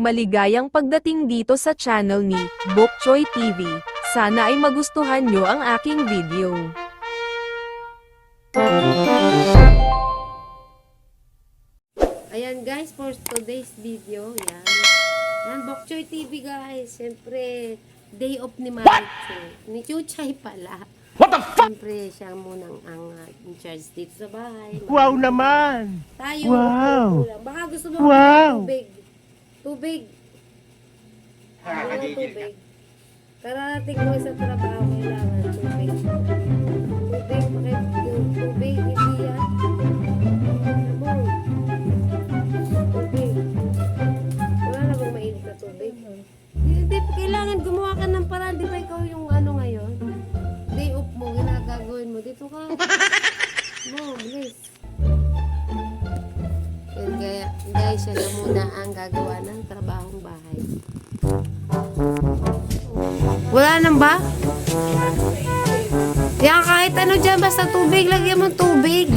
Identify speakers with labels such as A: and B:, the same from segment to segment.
A: Maligayang pagdating dito sa channel ni Bok Choy TV. Sana ay magustuhan nyo ang aking video.
B: Ayan guys, for today's video, yan. Yan, Bokchoy TV guys. Siyempre, day off ni Marichu. Ni Chuchay pala. What the fuck? Siyempre, siya munang ang uh, in charge dito sa bahay.
C: Wow naman!
B: Tayo,
C: Wow.
B: Baka gusto mo
C: Wow.
B: ng tubig. Tubig. Ano tubig? Kararating mo sa trabaho, kailangan tubig. Tubig, bakit yung tubig, hindi yan. Tubig. Wala na bang mainit na tubig? Hindi, kailangan gumawa ka ng paraan. Di ba ikaw yung ano ngayon? Day off mo, ginagagawin mo. Dito ka. Mo, siya na muna ang gagawa ng trabahong bahay. Wala nang ba? Yan, kahit ano dyan, basta tubig, lagyan mo tubig.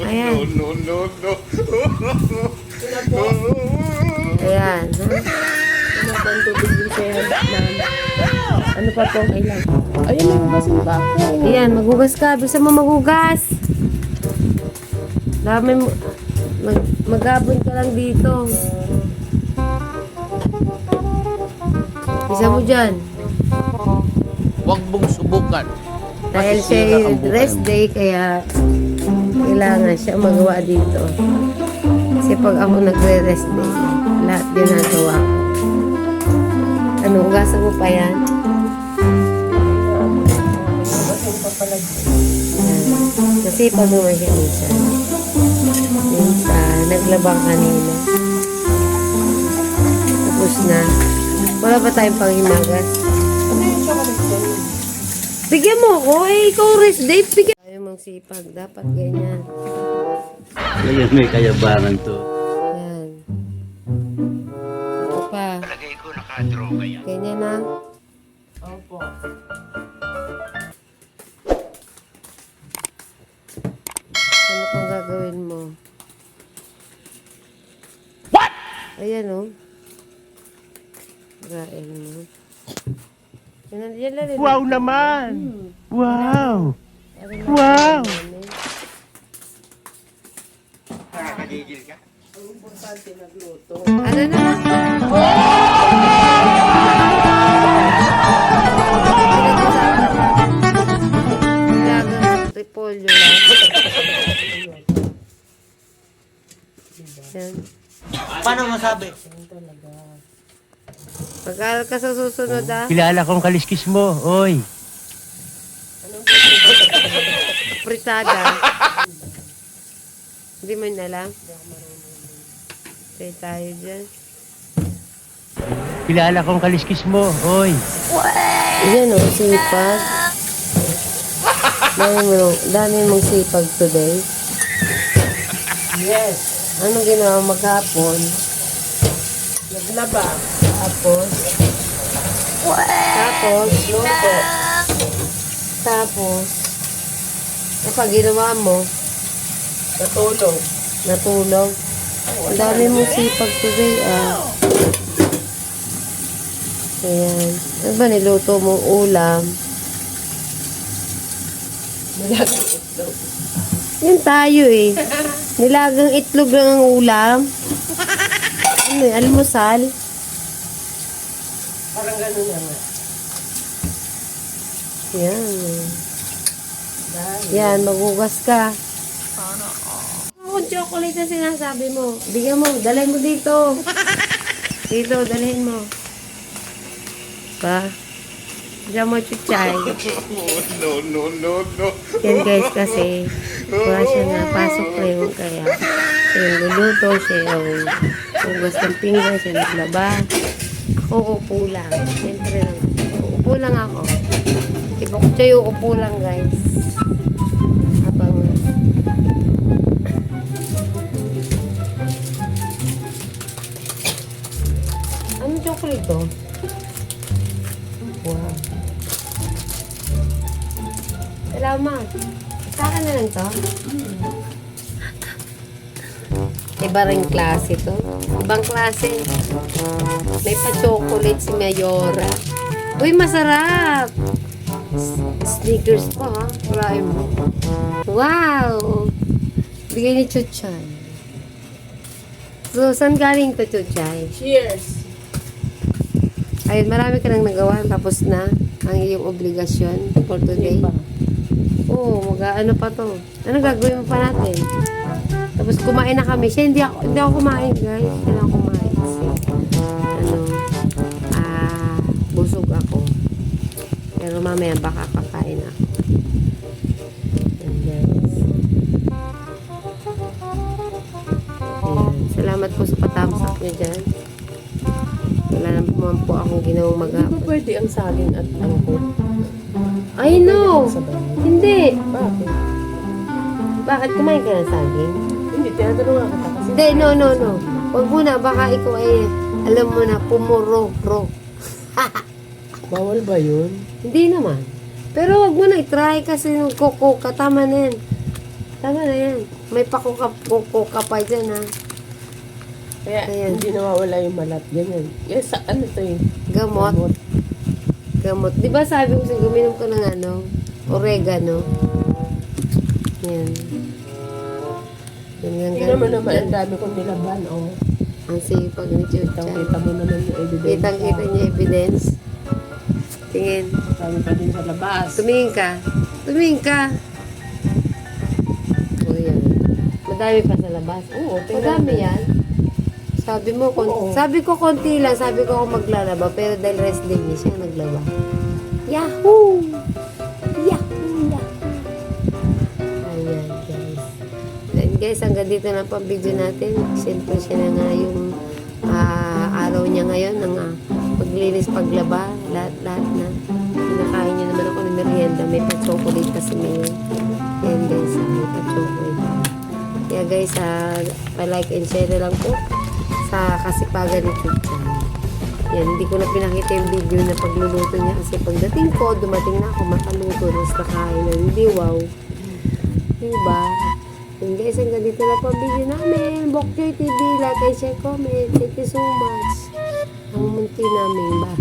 B: Ayan.
C: No, no, no.
B: Ayan. ha?
D: Ano pa ang tubig yung sa Ano pa to? Kailan? Ayun, nagugasin pa ako.
B: Ayan, maghugas ka. Bisa mo maghugas. Dami mo. Mag, magabon ka lang dito. Bisa mo dyan.
E: Huwag mong subukan.
B: Dahil siya yung rest day, kaya kailangan siya magawa dito. Kasi pag ako nagre-rest day, lahat ginagawa ko. Ano, hugasan mo pa yan? Yan. Kasi pag naman siya minsan. Naglabang kanina. Tapos na. Wala pa tayong panghimagas. Bigyan mo ako. Eh, ikaw rest day. Bigyan. Ayaw mong sipag. Dapat ganyan.
E: Ngayon may kayabangan to.
B: Yan. Ito pa. Ganyan na.
D: Opo.
B: Ayan o. Oh. Rain mo. Yan, yan lang rin.
C: Wow naman! Wow! Wow!
B: Ano na? Kailangan
E: Paano masabi?
B: Pag-aaral ka sa susunod ah.
C: Kilala kong kaliskis mo, oy!
B: Pritada. Hindi mo yun alam? Try tayo dyan.
C: Kilala kong kaliskis mo, oy!
B: Yan o, sipag. Dami mo, dami mong sipag today.
D: Yes.
B: Ano ginawa maghapon?
D: Naglaba.
B: Tapos? Tapos?
D: Luto.
B: Tapos? Ano pa ginawa mo?
D: Natulog.
B: Natulog? Ang dami mong sipag today ah. Ayan. Ano ba niluto mong ulam?
D: Nilagang itlog.
B: Yan tayo eh. Nilagang itlog lang ang ulam. Ano eh, almusal?
D: Parang ganun na nga.
B: Yan.
D: Dahil.
B: Yan, maghugas ka. Ako chocolate na sinasabi mo. Bigyan mo, dalhin mo dito. Dito, dalhin mo. Pa. Diyan mo chuchay.
C: No, no, no, no!
B: Yan guys kasi wala siya napasok ngayon kaya siya yung luluto, siya yung hugas ng pinggan, siya naglaba. Ako upo lang. Siyempre lang. Upo lang ako. Ibok siya yung upo lang guys. Habang Anong chocolate to? Wow. Salamat. Sa akin na lang to. Iba rin klase to. Ibang klase. May pa-chocolate si Mayora. Uy, masarap! Sneakers pa ha. Mo. Wow! Bigay ni Chuchay. So, saan galing to, Chuchay?
D: Cheers!
B: Ayun, marami ka nang nagawa. Tapos na ang iyong obligasyon for today. Oo, mag ano pa to. Ano gagawin mo pa natin? Tapos kumain na kami. Siya, hindi ako, hindi ako kumain, guys. Lang kumain. Kasi, ano, ah, busog ako. Pero mamaya baka kakain ako. Salamat po sa patamsak niyo dyan. Wala naman po akong ginawang
D: Hindi ba pwede ang saging at angkot?
B: I know! Hindi!
D: Bakit?
B: Bakit kumain ka ng saging?
D: Hindi, tinatanong kasi.
B: Hindi, no, no, no. Huwag muna, baka ikaw ay, alam mo na, pumuro-ro.
D: Bawal ba yun?
B: Hindi naman. Pero wag mo na i-try kasi yung koko ka, tama na yan. Tama na yan. May pakuka koko ka pa dyan, ha.
D: Kaya
B: Ayan.
D: hindi nawawala yung malat. Ganyan. Yes, sa ano to eh?
B: Gamot. Gamot. Di ba sabi ko sa guminom ka ng ano, oregano. Yan. Yan yan,
D: Tingnan mo naman, ang dami kong nilaban. Oh.
B: Ang sipag ni Chucha.
D: Kita mo naman yung evidence.
B: Kitang-kita niya evidence. Tingin.
D: Sabi pa din sa labas.
B: Tumingin ka. Tumingin ka. O yan. Madami pa sa labas.
D: Oo, tingnan
B: Madami yan. Sabi mo, kon- sabi ko konti lang, sabi ko ako maglalaba, pero dahil rest day niya siya naglaba. Yahoo! Yahoo! Yahoo! Ayan, guys. Then guys, hanggang dito na pa video natin. Siyempre siya na nga yung ah, araw niya ngayon ng ah, paglinis, paglaba, lahat-lahat na. Pinakain niya naman ako ng merienda. May pa-chocolate kasi ngayon. Ayan guys, may pa-chocolate. Kaya guys, ah, pa-like and share na lang po sa kasipagan ni Chucha. Yan, hindi ko na pinakita yung video na pagluluto niya kasi pagdating ko, dumating na ako makaluto, mas nakain na, hindi wow. Diba? Yun guys, hanggang dito na ang video namin. Bokjoy TV, like and share, comment. Thank you so much. Ang munti namin ba?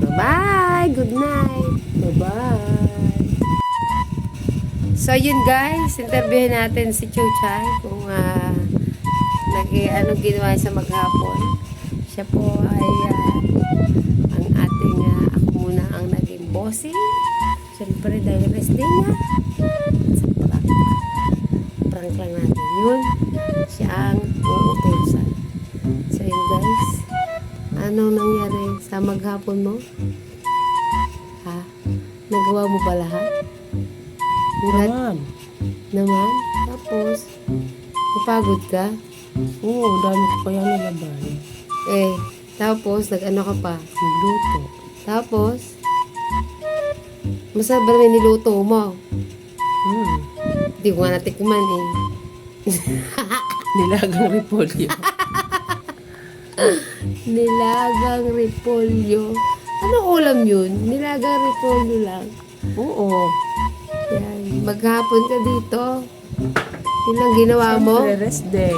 B: Bye-bye! Good night!
D: Bye-bye.
B: So yun guys, interviewin natin si Chuchay kung uh, nag anong ginawa sa maghapon. Siya po ay ah, ang ating, ah, ako muna ang naging bossing. Siyempre dahil rest day niya. Sa prank. Prank lang natin yun. Siya ang uutusan. So yun guys, anong nangyari sa maghapon mo? Ha? Nagawa mo ba? Lahat
D: Naman.
B: naman. Tapos, napagod ka.
D: Oo, dami ko kaya nilaban.
B: Eh, tapos, nag-ano ka pa.
D: Nagluto.
B: Tapos, masarap ba naman niluto mo?
D: Hmm.
B: Hindi ko nga natikman eh.
D: Nilagang repolyo.
B: Nilagang repolyo. Anong ulam yun? Nilagang repolyo lang.
D: Oo.
B: Yan. Maghapon ka dito. Yun ang ginawa mo?
D: Siyempre, rest day.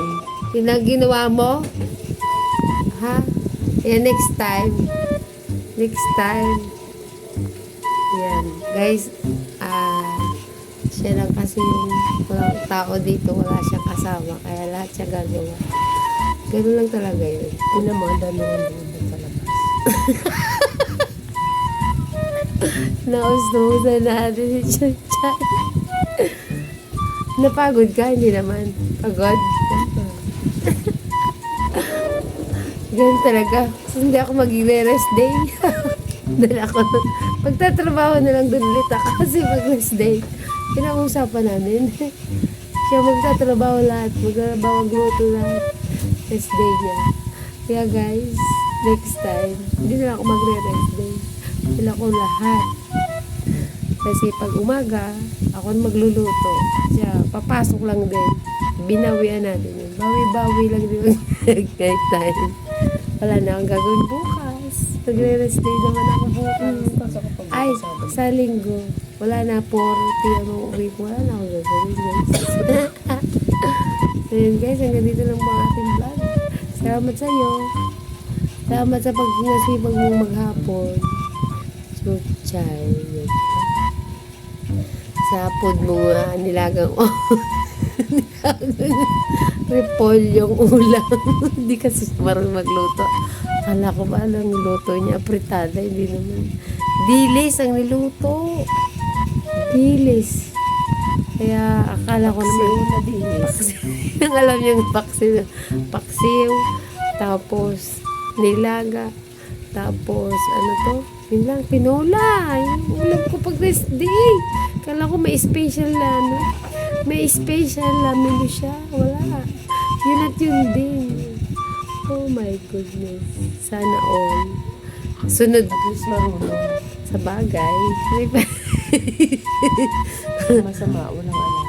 B: Yun ginawa mo? Ha? Yan, next time. Next time. Yan. Guys, ah, siya lang kasi yung tao dito, wala siyang kasama, kaya lahat siya gagawa. Ganun lang talaga yun.
D: Tingnan mo, ang dami kong bubog sa labas.
B: Nausnusan natin si Chuchay. Napagod ka? Hindi naman. Pagod? Ganun talaga. Kasi hindi ako mag-rest day. Dahil ako, pagtatrabaho na lang doon ulit ako kasi mag-rest day. Pinag-uusapan namin. Siya magtatrabaho lahat. Magtrabaho, magluto lahat. Rest day niya. Kaya guys, next time, hindi na ako magre-rest day. Sila ko lahat. Kasi pag umaga, ako magluluto. Siya, papasok lang din. Binawian natin yun. Bawi-bawi lang din kahit time. Wala na akong gagawin bukas. Magre-rest day naman ako bukas.
D: Pag
B: Ay, sa linggo. Wala na, 40 ang uwi ko. Wala na akong gagawin guys. Ayun guys, hanggang dito lang po ang ating vlog. Salamat sa iyo. Salamat sa pagsinasibag mong maghapon. Chuchay. Sa pod mo nga, nilagang. Repol yung ulam. Hindi kasi marunong magluto. Kala ko ba lang luto niya, apritada, hindi naman. Dilis ang niluto. Dilis. Kaya akala ko naman na dilis. Ang alam niyang paksiw. Paksiw. Tapos nilaga. Tapos ano to? Yun lang, tinola. Yung ulam ko pag rest day. Kala ko may special na ano. May special na menu siya. Wala. Yun at yun din. Oh my goodness. Sana all. Sunod sa bagay.
D: Masama, walang alam.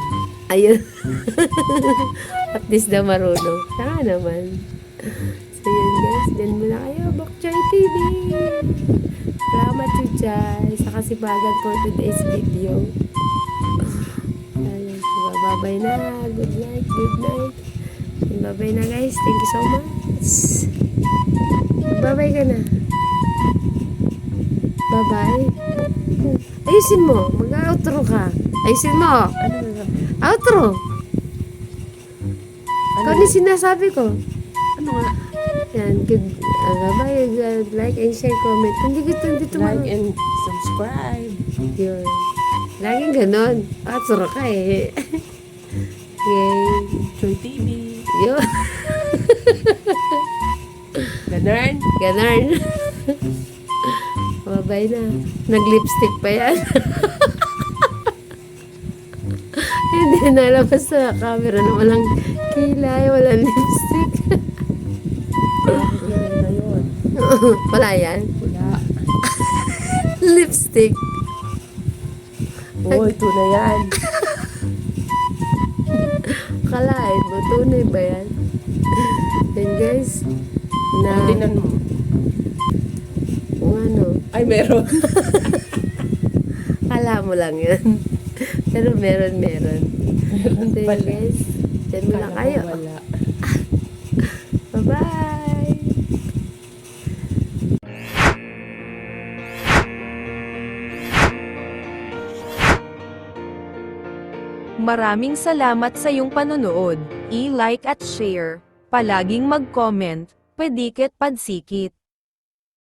B: Ayun. At least na marunong. Sana naman. So yun guys, dyan muna kayo. Bokchoy TV! Salamat you guys sa kasipagan for today's video. Babay na. Good night, good night. Babay na guys. Thank you so much. Babay ka na. Bye-bye. Ayusin mo. Mag-outro ka. Ayusin mo.
D: Ano na?
B: Outro. Ano yung sinasabi ko?
D: Ano nga?
B: Yan, good. Uh, bye-bye. Uh, like and share, comment. Hindi ko ito, dito
D: Like and subscribe.
B: Yun. Laging ganon. Outro ka eh. Yay.
D: Joy TV.
B: Yun.
D: Ganun.
B: Ganon. Bye-bye na. Nag-lipstick pa yan. Hindi nalabas sa camera na walang kilay, walang lipstick. Wala yan.
D: Wala.
B: Lipstick.
D: Oo, ito na yan.
B: Kalain mo, tunay ba yan? Yan guys, na
D: Tinan mo.
B: kung ano,
D: Ay, meron.
B: kala mo lang yan. Pero meron, meron.
D: meron
B: So
D: pala.
B: guys, muna
D: Kala ko
B: kayo.
D: Wala.
B: Bye-bye!
A: Maraming salamat sa iyong panonood. I-like at share. Palaging mag-comment. Pedikit padsikit.